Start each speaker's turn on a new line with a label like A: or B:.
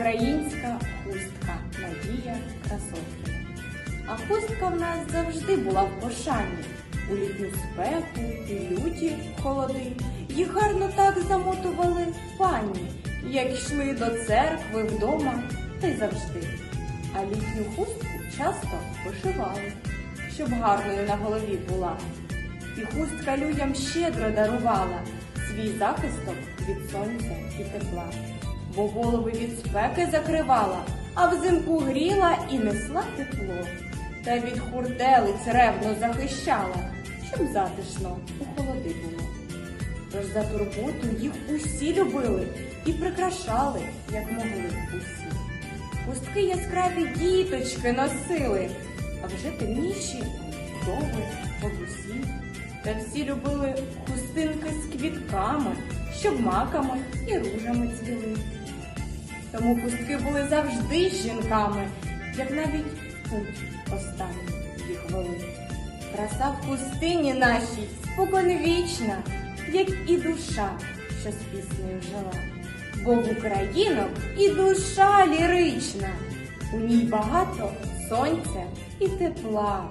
A: Українська хустка Надія Красоткіна. А хустка в нас завжди була в пошані. У літню спеку і люті холоди. Їх гарно так замотували пані, як йшли до церкви вдома та й завжди. А літню хустку часто вишивали, щоб гарною на голові була. І хустка людям щедро дарувала свій захисток від сонця і тепла, бо голови від спеки закривала, а взимку гріла і несла тепло, та від хурделиць ревно захищала, щоб затишно у холоди було. Тож за турботу їх усі любили і прикрашали, як могли усі. Хустки яскраві діточки носили, а вже темніші. Та всі любили хустинки з квітками, щоб маками і ружами цвіли. Тому хустки були завжди з жінками, як навіть путь останній їх вели. Краса в хустині нашій споконвічна, як і душа, що з піснею жила. Бо в українок і душа лірична, у ній багато сонця і тепла.